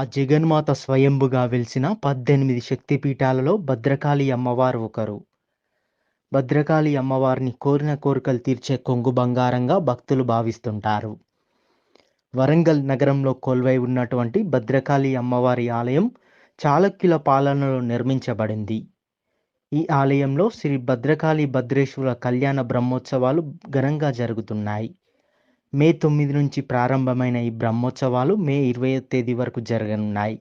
ఆ జగన్మాత స్వయంభుగా వెలిసిన పద్దెనిమిది శక్తిపీఠాలలో భద్రకాళి అమ్మవారు ఒకరు. భద్రకాళి అమ్మవారిని కోరిన కోరికలు తీర్చే కొంగు బంగారంగా భక్తులు భావిస్తుంటారు. వరంగల్ నగరంలో కొలువై ఉన్నటువంటి భద్రకాళి అమ్మవారి ఆలయం చాళక్యుల పాలనలో నిర్మించబడింది. ఈ ఆలయంలో శ్రీ భద్రకాళి భద్రేశ్వర కళ్యాణ బ్రహ్మోత్సవాలు ఘనంగా జరుగుతున్నాయి. మే తొమ్మిది నుంచి ప్రారంభమైన ఈ బ్రహ్మోత్సవాలు మే ఇరవై తేదీ వరకు జరగనున్నాయి.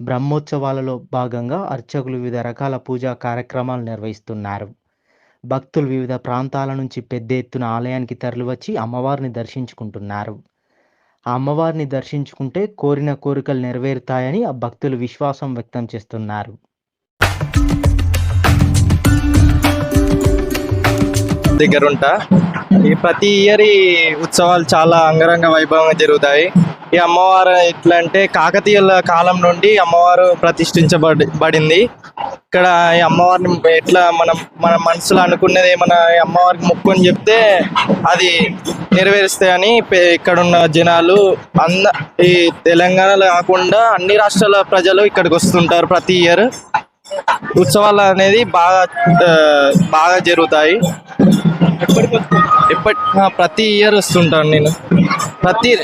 బ్రహ్మోత్సవాలలో భాగంగా అర్చకులు వివిధ రకాల పూజా కార్యక్రమాలు నిర్వహిస్తున్నారు. భక్తులు వివిధ ప్రాంతాల నుంచి పెద్ద ఎత్తున ఆలయానికి తరలివచ్చి అమ్మవారిని దర్శించుకుంటున్నారు. ఆ అమ్మవారిని దర్శించుకుంటే కోరిన కోరికలు నెరవేరుతాయని ఆ భక్తులు విశ్వాసం వ్యక్తం చేస్తున్నారు. దగ్గర ఉంటా ప్రతి ఇయర్ ఈ ఉత్సవాలు చాలా అంగరంగ వైభవంగా జరుగుతాయి. ఈ అమ్మవారు ఎట్లా అంటే కాకతీయుల కాలం నుండి అమ్మవారు ప్రతిష్ఠించబడి బడింది ఇక్కడ ఈ అమ్మవారిని ఎట్లా మనం మన మనసులో అనుకున్నది మన ఈ అమ్మవారికి మొక్కు అని చెప్తే అది నెరవేరుస్తాయని ఇక్కడ ఇక్కడున్న జనాలు అంద ఈ తెలంగాణలో కాకుండా అన్ని రాష్ట్రాల ప్రజలు ఇక్కడికి వస్తుంటారు ప్రతి ఇయర్. ఉత్సవాలు అనేది బాగా బాగా జరుగుతాయి. ఎప్పటి ప్రతి ఇయర్ వస్తుంటాను నేను. ప్రతి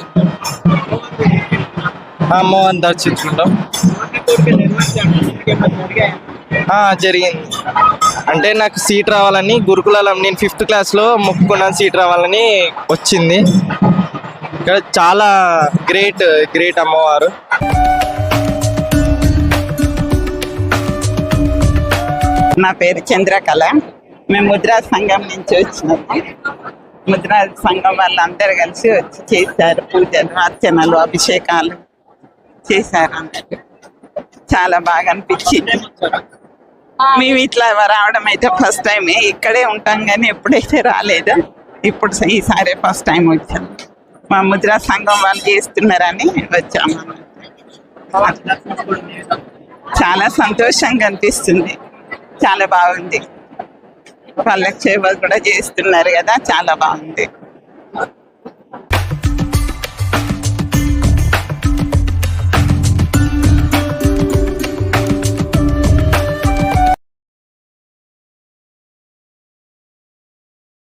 అమ్మవారిని దర్శించుకుంటాం. జరిగింది. అంటే నాకు సీట్ రావాలని గురుకులాలం నేను ఫిఫ్త్ క్లాస్లో మొక్కుకున్నాను సీట్ రావాలని వచ్చింది. ఇక్కడ చాలా గ్రేట్ గ్రేట్ అమ్మవారు. నా పేరు చంద్రకళ. మేము ముద్రా సంఘం నుంచి వచ్చినాము. ముద్రా సంఘం వాళ్ళందరూ కలిసి వచ్చి చేశారు. పూజలు అర్చనలు అభిషేకాలు చేశారు అందరు. చాలా బాగా అనిపించింది. మేము ఇట్లా రావడం అయితే ఫస్ట్ టైం ఇక్కడే ఉంటాం కానీ ఎప్పుడైతే రాలేదు ఇప్పుడు ఈసారి ఫస్ట్ టైం వచ్చాము మా ముద్రా సంఘం వాళ్ళు చేస్తున్నారని వచ్చాము చాలా సంతోషంగా అనిపిస్తుంది. చాలా బాగుంది. వాళ్ళకి సేవలు కూడా చేస్తున్నారు కదా చాలా బాగుంది.